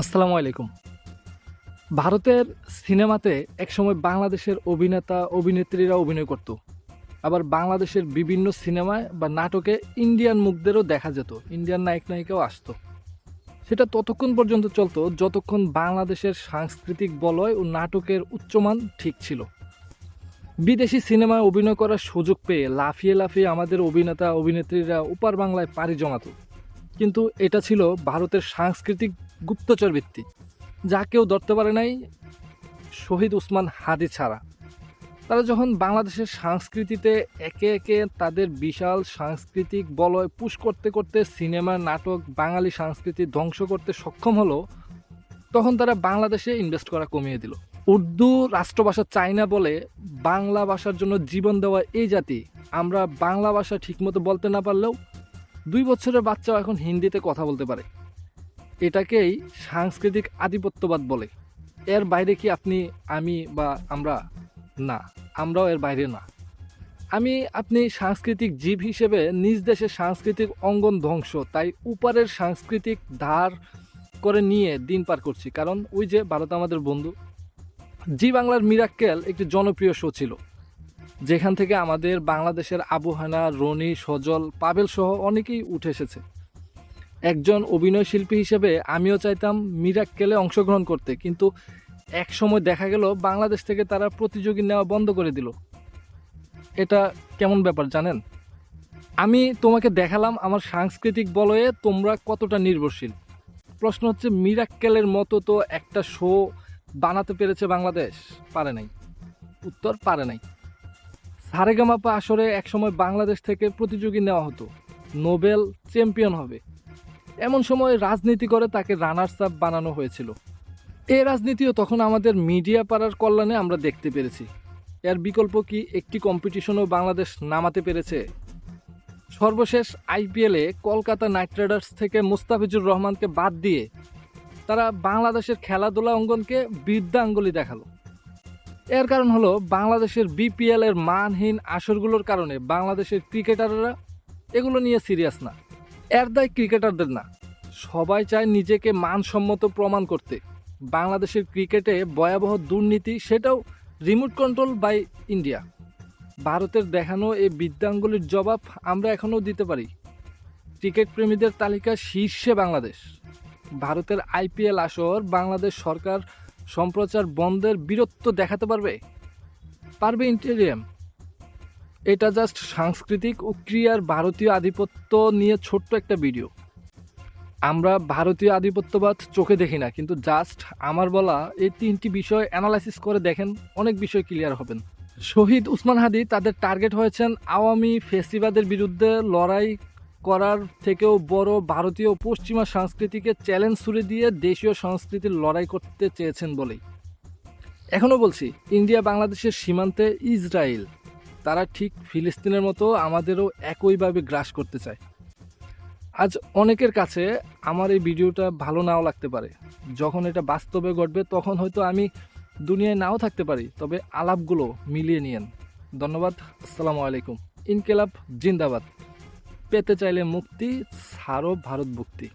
আসসালামু আলাইকুম। ভারতের সিনেমাতে একসময় বাংলাদেশের অভিনেতা, অভিনেত্রীরা অভিনয় করত। আবার বাংলাদেশের বিভিন্ন সিনেমায় বা নাটকে ইন্ডিয়ান মুখদেরও দেখা যেত, ইন্ডিয়ান নায়ক নায়িকাও আসতো। সেটা ততক্ষণ পর্যন্ত চলতো যতক্ষণ বাংলাদেশের সাংস্কৃতিক বলয় ও নাটকের উচ্চমান ঠিক ছিল। বিদেশি সিনেমায় অভিনয় করার সুযোগ পেয়ে লাফিয়ে লাফিয়ে আমাদের অভিনেতা, অভিনেত্রীরা উপার বাংলায় পাড়ি জমাতো। কিন্তু এটা ছিল ভারতের সাংস্কৃতিক গুপ্তচর বৃত্তি যা কেউ ধরতে পারে নাই, শহীদ উসমান হাদি ছাড়া। তারা যখন বাংলাদেশের সংস্কৃতিতে একে একে তাদের বিশাল সাংস্কৃতিক বলয় পুশ করতে করতে সিনেমা, নাটক, বাঙালি সংস্কৃতি ধ্বংস করতে সক্ষম হলো, তখন তারা বাংলাদেশে ইনভেস্ট করা কমিয়ে দিল। উর্দু রাষ্ট্রভাষা চাইনা বলে বাংলা ভাষার জন্য জীবন দেওয়া এই জাতি, আমরা বাংলা ভাষা ঠিকমতো বলতে না পারলেও দুই বছরের বাচ্চাও এখন হিন্দিতে কথা বলতে পারে। এটাকেই সাংস্কৃতিক আধিপত্যবাদ বলে। এর বাইরে কি আপনি, আমি বা আমরা? না, আমরাও এর বাইরে না। আমি, আপনি সাংস্কৃতিক জীব হিসেবে নিজ দেশের সাংস্কৃতিক অঙ্গন ধ্বংস, তাই উপারের সাংস্কৃতিক ধার করে নিয়ে দিন পার করছি। কারণ ওই যে ভারত আমাদের বন্ধু। জি বাংলার মিরাক্কেল একটি জনপ্রিয় শো ছিল। যেখান থেকে আমাদের বাংলাদেশের আবহানা রনি, সজল পাবেল সহ অনেকেই উঠে এসেছে। একজন অভিনয় শিল্পী হিসেবে আমিও চাইতাম মিরাক্কেলে অংশগ্রহণ করতে, কিন্তু এক সময় দেখা গেল বাংলাদেশ থেকে তারা প্রতিযোগী নেওয়া বন্ধ করে দিল। এটা কেমন ব্যাপার জানেন? আমি তোমাকে দেখালাম আমার সাংস্কৃতিক বলয়ে তোমরা কতটা নির্ভরশীল। প্রশ্ন হচ্ছে, মিরাক্কেলের মতো তো একটা শো বানাতে পেরেছে বাংলাদেশ? পারে নাই। উত্তর, পারে নাই। সারেগামাপা আসরে একসময় বাংলাদেশ থেকে প্রতিযোগী নেওয়া হতো। নোবেল চ্যাম্পিয়ন হবে। এমন সময় রাজনীতি করে তাকে রানার্স আপ বানানো হয়েছিল। এই রাজনীতিও তখন আমাদের মিডিয়া পাড়ার কল্যাণে আমরা দেখতে পেরেছি। এর বিকল্প কি একটি কম্পিটিশনও বাংলাদেশ নামাতে পেরেছে? সর্বশেষ আইপিএলে কলকাতা নাইট রাইডার্স থেকে মুস্তাফিজুর রহমানকে বাদ দিয়ে তারা বাংলাদেশের খেলাধুলা অঙ্গনকে বৃদ্ধাঙ্গুলি দেখাল। এর কারণ হলো বাংলাদেশের বিপিএল এর মানহীন আসরগুলোর কারণে বাংলাদেশের ক্রিকেটাররা এগুলো নিয়ে সিরিয়াস না। এর দায় ক্রিকেটারদের না। সবাই চায় নিজেকে মানসম্মত প্রমাণ করতে। বাংলাদেশের ক্রিকেটে ভয়াবহ দুর্নীতি, সেটাও রিমোট কন্ট্রোল বাই ইন্ডিয়া ভারতের দেখানো এই বিদ্যাঙ্গুলির জবাব আমরা এখনও দিতে পারি। ক্রিকেট প্রেমীদের তালিকা শীর্ষে বাংলাদেশ। ভারতের আইপিএল আসর বাংলাদেশ সরকার সম্প্রচার বন্ধের বীরত্ব দেখাতে পারবে। পারবে ইন্টেরিয়াম এটা জাস্ট সাংস্কৃতিক ও ক্রিয়ার ভারতীয় আধিপত্য নিয়ে ছোট্ট একটা ভিডিও আমরা ভারতীয় আধিপত্যবাদ চোখে দেখি না, কিন্তু জাস্ট আমার বলা এই তিনটি বিষয় অ্যানালাইসিস করে দেখেন, অনেক বিষয় ক্লিয়ার হবেন। শহীদ উসমান হাদি তাদের টার্গেট হয়েছেন আওয়ামী ফেসিবাদের বিরুদ্ধে লড়াই করার থেকেও বড় ভারতীয় পশ্চিমা সংস্কৃতিকে চ্যালেঞ্জ ছুড়ে দিয়ে দেশীয় সংস্কৃতির লড়াই করতে চেয়েছেন বলেই। এখনও বলছি, ইন্ডিয়া বাংলাদেশের সীমান্তে ইসরায়েল। তারা ঠিক ফিলিস্তিনের মতো আমাদেরও একইভাবে গ্রাস করতে চায়। আজ অনেকের কাছে আমার এই ভিডিওটা ভালো নাও লাগতে পারে। যখন এটা বাস্তবে ঘটবে, তখন হয়তো আমি দুনিয়ায় নাও থাকতে পারি। তবে আলাপগুলো মিলিয়ে নিয়েন। ধন্যবাদ। আসসালামু আলাইকুম। ইনকেলাব জিন্দাবাদ। পেতে চাইলে মুক্তি ছাড়ো ভারত মুক্তি